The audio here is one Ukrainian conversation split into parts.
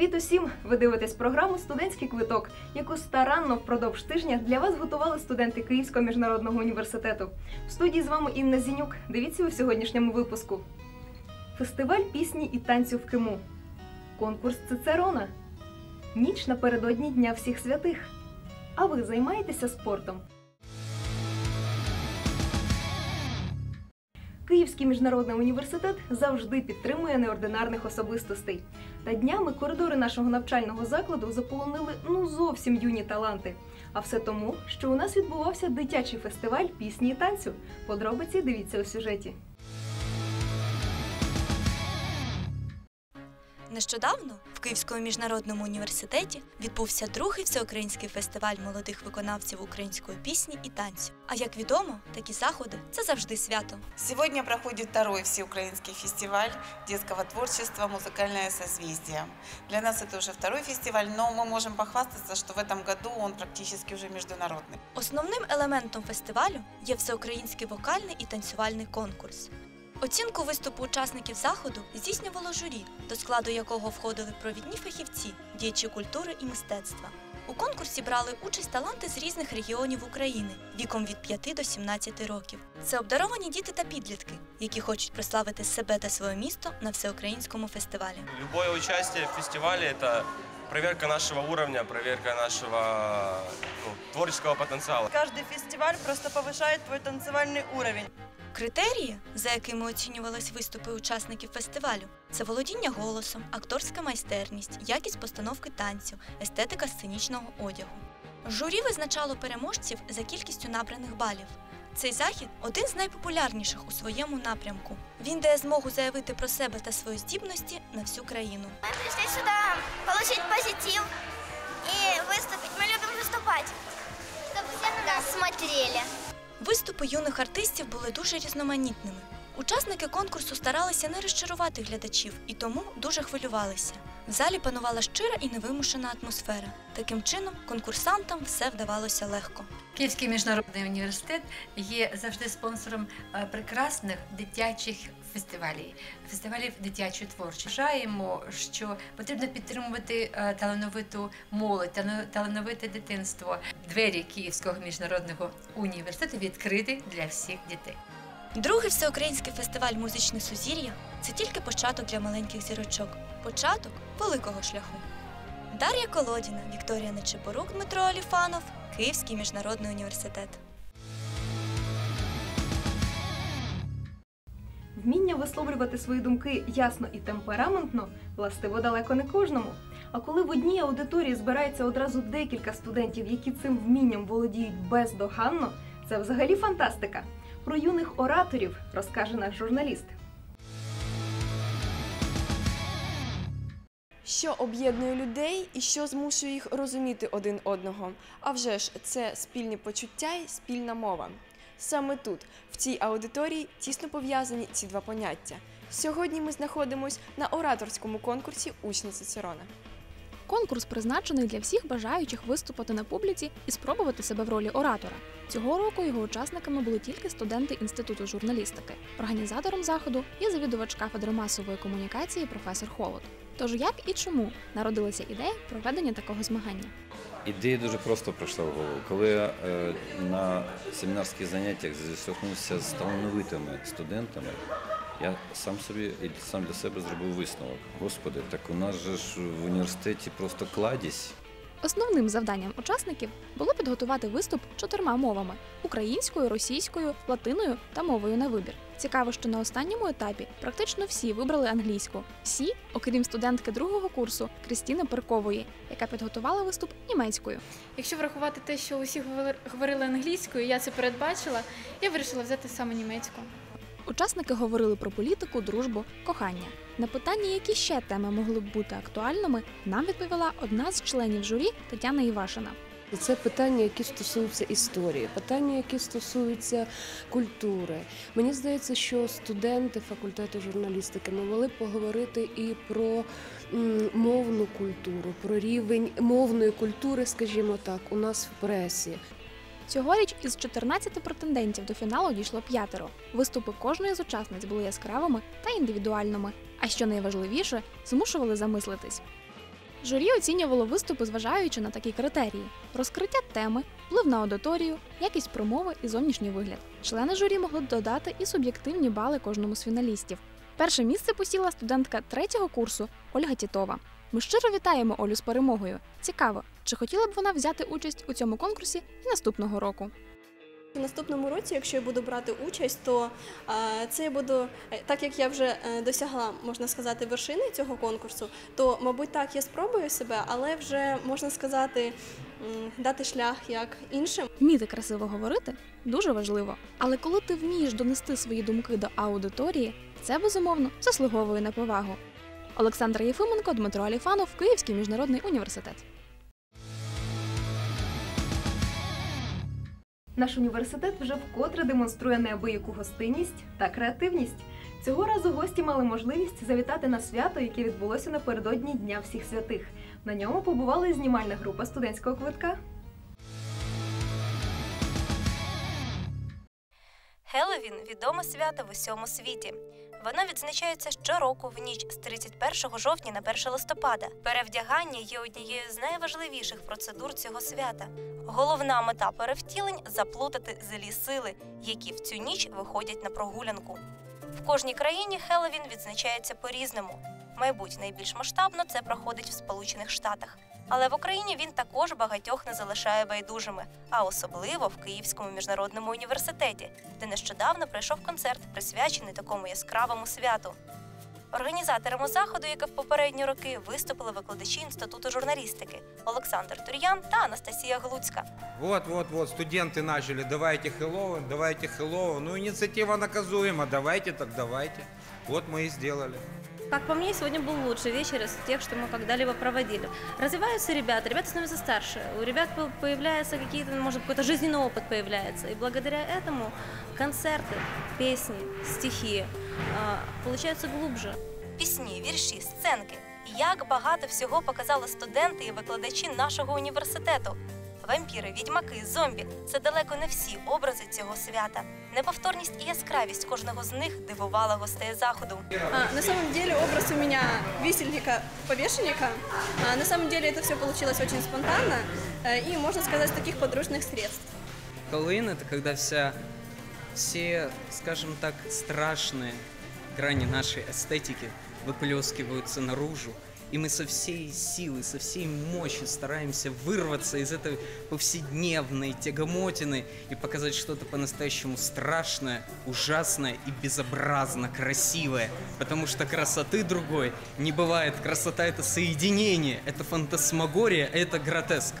Привіт усім! Ви дивитесь програму Студентський квиток, яку старанно впродовж тижня для вас готували студенти Київського міжнародного університету. В студії з вами Інна Зінюк. Дивіться у сьогоднішньому випуску. Фестиваль пісні і танцю в Киму. Конкурс Цицерона. Ніч напередодні Дня всіх святих. А ви займаєтеся спортом? Київський міжнародний університет завжди підтримує неординарних особистостей. Та днями коридори нашого навчального закладу заполонили ну зовсім юні таланти. А все тому, що у нас відбувався дитячий фестиваль пісні і танцю. Подробиці дивіться у сюжеті. Нещодавно в Київському міжнародному університеті відбувся другий всеукраїнський фестиваль молодих виконавців української пісні і танцю. А як відомо, такі заходи це завжди свято. Сегодня проходит второй всеукраинский фестиваль детского творчества «Музыкальное созвездие». Для нас это уже второй фестиваль, но мы можем похвастаться, что в этом году он практически уже международный. Основним елементом фестивалю є всеукраїнський вокальний і танцювальний конкурс. Оцінку виступу учасників заходу здійснювало журі, до складу якого входили провідні фахівці, діячі культури і мистецтва. У конкурсі брали участь таланти з різних регіонів України віком від 5 до 17 років. Це обдаровані діти та підлітки, які хочуть прославити себе та своє місто на всеукраїнському фестивалі. Любое участие в фестивале – это проверка нашего уровня, проверка нашего ну, творческого потенциала. Каждый фестиваль просто повышает твой танцевальный уровень. Критерії, за якими оцінювались виступи учасників фестивалю, це володіння голосом, акторська майстерність, якість постановки танцю, естетика сценічного одягу. Журі визначало переможців за кількістю набраних балів. Цей захід один з найпопулярніших у своєму напрямку. Він дає змогу заявити про себе та свої здібності на всю країну. Мы пришли сюда получить позитив и выступить. Мы любим выступать. Чтобы все на нас смотрели. Виступи юних артистів були дуже різноманітними. Учасники конкурсу старалися не розчарувати глядачів і тому дуже хвилювалися. В залі панувала щира і невимушена атмосфера. Таким чином, конкурсантам все вдавалося легко. Київський міжнародний університет є завжди спонсором е, прекрасних дитячих фестивалів, фестивалів дитячої творчості. Вважаємо, що потрібно підтримувати е, талановиту молодь, талановите дитинство. Двері Київського міжнародного університету відкриті для всіх дітей. Другий всеукраїнський фестиваль Музичне сузір'я це тільки початок для маленьких зірочок, початок великого шляху. Дар'я Колодіна, Вікторія Нечипорук, Дмитро Оліфанов, Київський міжнародний університет. Вміння висловлювати свої думки ясно і темпераментно властиво далеко не кожному. А коли в одній аудиторії збирається одразу декілька студентів, які цим вмінням володіють бездоганно, це взагалі фантастика. Про юних ораторів розкаже наш журналіст. Що об'єднує людей і що змушує їх розуміти один одного? А вже ж це спільні почуття й спільна мова. Саме тут, в цій аудиторії, тісно пов'язані ці два поняття. Сьогодні ми знаходимось на ораторському конкурсі учні Цицерона. Конкурс призначений для всіх бажаючих виступити на публіці і спробувати себе в ролі оратора. Цього року його учасниками були тільки студенти інституту журналістики. Організатором заходу є завідувач кафедри масової комунікації професор Холод. Тож як і чому народилася ідея проведення такого змагання? Ідея дуже просто прийшла в голову. Коли я е, на семінарських заняттях зіштовхнувся з талановитими студентами, я сам собі і сам для себе зробив висновок. Господи, так у нас же ж в університеті просто кладість. Основним завданням учасників було підготувати виступ чотирма мовами: українською, російською, латиною та мовою на вибір. Цікаво, що на останньому етапі практично всі вибрали англійську. Всі, окрім студентки другого курсу Крістіни Перкової, яка підготувала виступ німецькою. Якщо врахувати те, що усі говорили- говорили англійською, я це передбачила, я вирішила взяти саме німецьку. Учасники говорили про політику, дружбу, кохання. На питання, які ще теми могли б бути актуальними, нам відповіла одна з членів журі Тетяна Івашина. Це питання, які стосуються історії, питання, які стосуються культури. Мені здається, що студенти факультету журналістики могли б поговорити і про мовну культуру, про рівень мовної культури, скажімо так, у нас в пресі. Цьогоріч із 14 претендентів до фіналу дійшло п'ятеро. Виступи кожної з учасниць були яскравими та індивідуальними, а що найважливіше, змушували замислитись. Журі оцінювало виступи, зважаючи на такі критерії: розкриття теми, вплив на аудиторію, якість промови і зовнішній вигляд. Члени журі могли додати і суб'єктивні бали кожному з фіналістів. Перше місце посіла студентка третього курсу Ольга Тітова. Ми щиро вітаємо Олю з перемогою. Цікаво, чи хотіла б вона взяти участь у цьому конкурсі і наступного року. У наступному році, якщо я буду брати участь, то е, це я буду, е, так як я вже е, досягла, можна сказати, вершини цього конкурсу, то, мабуть, так, я спробую себе, але вже можна сказати, дати шлях як іншим. Вміти красиво говорити дуже важливо. Але коли ти вмієш донести свої думки до аудиторії, це безумовно заслуговує на повагу. Олександр Єфименко, Дмитро Аліфанов, Київський міжнародний університет. Наш університет вже вкотре демонструє неабияку гостинність та креативність. Цього разу гості мали можливість завітати на свято, яке відбулося напередодні Дня всіх святих. На ньому побувала і знімальна група студентського квитка. Хеллоуін – відоме свято в усьому світі. Воно відзначається щороку в ніч з 31 жовтня на 1 листопада. Перевдягання є однією з найважливіших процедур цього свята. Головна мета перевтілень заплутати злі сили, які в цю ніч виходять на прогулянку. В кожній країні Хеллоуін відзначається по-різному. Мабуть, найбільш масштабно це проходить в Сполучених Штатах. Але в Україні він також багатьох не залишає байдужими, а особливо в Київському міжнародному університеті, де нещодавно пройшов концерт, присвячений такому яскравому святу. Організаторами заходу, як і в попередні роки, виступили викладачі інституту журналістики Олександр Тур'ян та Анастасія Глуцька. Вот, вот, вот, студенты начали, давайте Хэллоуин, давайте Хэллоуин. Ну, инициатива наказуема, давайте, так давайте. Вот мы и сделали. Как по мне, сегодня был лучший вечер из тех, что мы когда-либо проводили. Развиваются ребята, ребята становятся старше, у ребят по- появляются какие-то, может, какой-то жизненный опыт появляется. И благодаря этому концерты, песни, стихи а, получаются глубже. Пісні, вірші, сценки. Як багато всього показали студенти і викладачі нашого університету. Вампіри, відьмаки, зомбі це далеко не всі образи цього свята. Неповторність і яскравість кожного з них дивувала гостей заходу. А, на самом деле образ у меня висельника-повешенника. А, на самом деле это все получилось очень спонтанно э, и, можно сказать, с таких подручных средств. Хэллоуин это когда вся, все, скажем так, страшные грани нашей эстетики выплескиваются наружу. И мы со всей силы, со всей мощи стараемся вырваться из этой повседневной тягомотины и показать что-то по-настоящему страшное, ужасное и безобразно красивое. Потому что красоты другой не бывает. Красота — это соединение, это фантасмагория, это гротеск.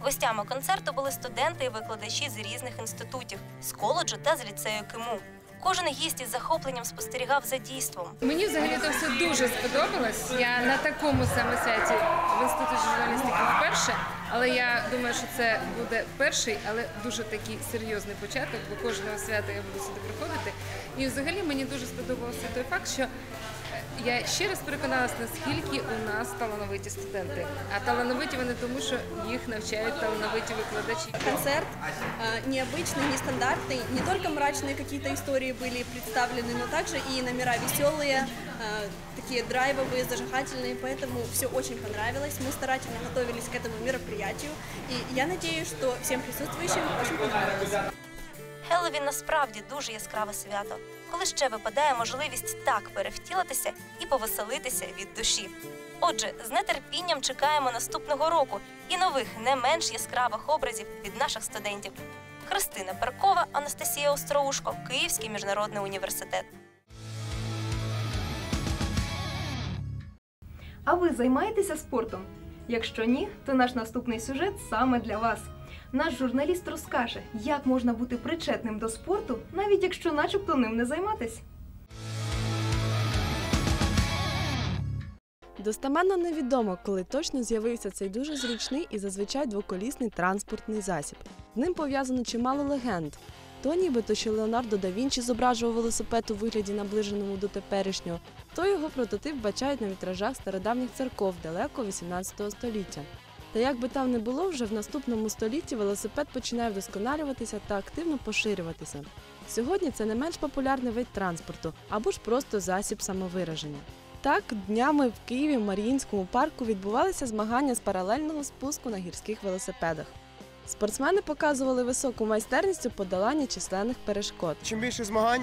Гостями концерту були студенти і викладачі з різних інститутів, з коледжу та з ліцею КИМУ. Кожен гість із захопленням спостерігав за дійством. Мені взагалі то все дуже сподобалось. Я на такому саме святі в інституті журналістики вперше, але я думаю, що це буде перший, але дуже такий серйозний початок, бо кожного свята я буду сюди приходити. І взагалі мені дуже сподобався той факт, що я ще раз переконалась, наскільки у нас талановиті студенти. А талановиті вони тому, що їх навчають талановиті викладачі. Концерт э, необычный, нестандартный. Не только мрачные какие-то истории были представлены, но также и номера веселые, э, такие драйвовые, зажигательные. Поэтому все очень понравилось. Мы старательно готовились к этому мероприятию. И я надеюсь, что всем присутствующим очень понравилось. Хеллоуін насправді дуже яскраве свято, коли ще випадає можливість так перевтілитися і повеселитися від душі. Отже, з нетерпінням чекаємо наступного року і нових не менш яскравих образів від наших студентів. Христина Перкова, Анастасія Остроушко, Київський міжнародний університет. А ви займаєтеся спортом? Якщо ні, то наш наступний сюжет саме для вас. Наш журналіст розкаже, як можна бути причетним до спорту, навіть якщо начебто ним не займатись. Достеменно невідомо, коли точно з'явився цей дуже зручний і зазвичай двоколісний транспортний засіб. З ним пов'язано чимало легенд. То нібито, що Леонардо да Вінчі зображував велосипед у вигляді наближеному до теперішнього, то його прототип бачають на вітражах стародавніх церков далеко 18 століття. Та як би там не було, вже в наступному столітті велосипед починає вдосконалюватися та активно поширюватися. Сьогодні це не менш популярний вид транспорту або ж просто засіб самовираження. Так, днями в Києві в Маріїнському парку відбувалися змагання з паралельного спуску на гірських велосипедах. Спортсмени показували високу майстерність у подоланні численних перешкод. Чим більше змагань,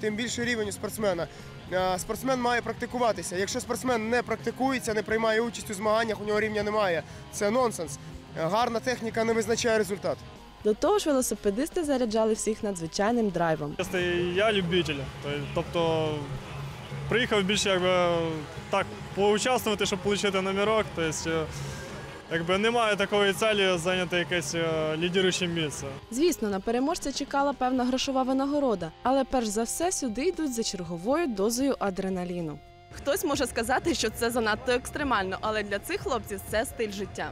тим більший рівень у спортсмена. Е, Спортсмен має практикуватися. Якщо спортсмен не практикується, не приймає участь у змаганнях, у нього рівня немає. Це нонсенс. Е, Гарна техніка не визначає результат. До того ж, велосипедисти заряджали всіх надзвичайним драйвом. Я любитель. Тобто приїхав більше якби так поучаствувати, щоб отримати номерок. Тобто, якби немає такої цілі зайняти якесь е, місце. Звісно, на переможця чекала певна грошова винагорода, але перш за все сюди йдуть за черговою дозою адреналіну. Хтось може сказати, що це занадто екстремально, але для цих хлопців це стиль життя.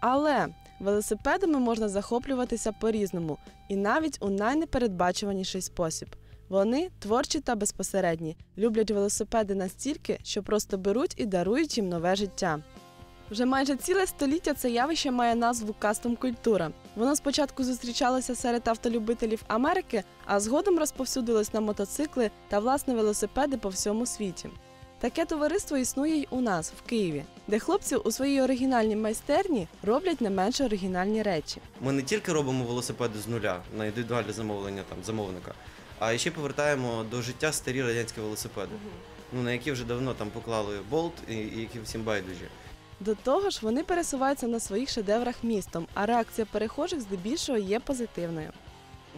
Але велосипедами можна захоплюватися по-різному і навіть у найнепередбачуваніший спосіб. Вони творчі та безпосередні, люблять велосипеди настільки, що просто беруть і дарують їм нове життя. Вже майже ціле століття це явище має назву кастом культура. Воно спочатку зустрічалося серед автолюбителів Америки, а згодом розповсюдилось на мотоцикли та власне велосипеди по всьому світі. Таке товариство існує й у нас, в Києві, де хлопці у своїй оригінальній майстерні роблять не менш оригінальні речі. Ми не тільки робимо велосипеди з нуля на індивідуальне замовлення там замовника, а ще повертаємо до життя старі радянські велосипеди, ну на які вже давно там поклали болт і, і які всім байдужі. До того ж, вони пересуваються на своїх шедеврах містом, а реакція перехожих здебільшого є позитивною.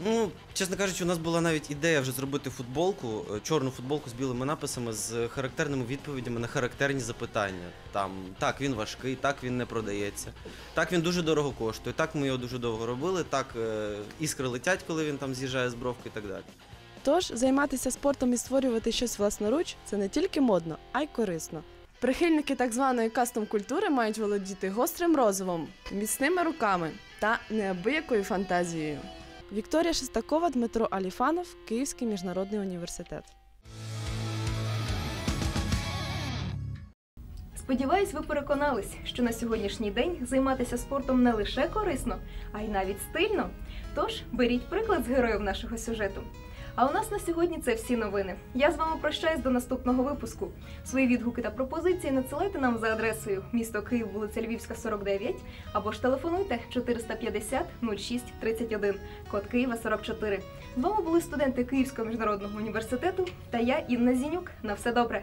Ну, чесно кажучи, у нас була навіть ідея вже зробити футболку, е, чорну футболку з білими написами з характерними відповідями на характерні запитання. Там так він важкий, так він не продається, так він дуже дорого коштує, так ми його дуже довго робили, так е, іскри летять, коли він там з'їжджає з бровки і так далі. Тож займатися спортом і створювати щось власноруч це не тільки модно, а й корисно. Прихильники так званої кастом культури мають володіти гострим розумом, міцними руками та неабиякою фантазією. Вікторія Шестакова, Дмитро Аліфанов, Київський міжнародний університет. Сподіваюсь, ви переконались, що на сьогоднішній день займатися спортом не лише корисно, а й навіть стильно. Тож беріть приклад з героїв нашого сюжету. А у нас на сьогодні це всі новини. Я з вами прощаюсь до наступного випуску. Свої відгуки та пропозиції надсилайте нам за адресою місто Київ, вулиця Львівська, 49, або ж телефонуйте 450 06 31, код Києва 44. З вами були студенти Київського міжнародного університету та я, Інна Зінюк. На все добре.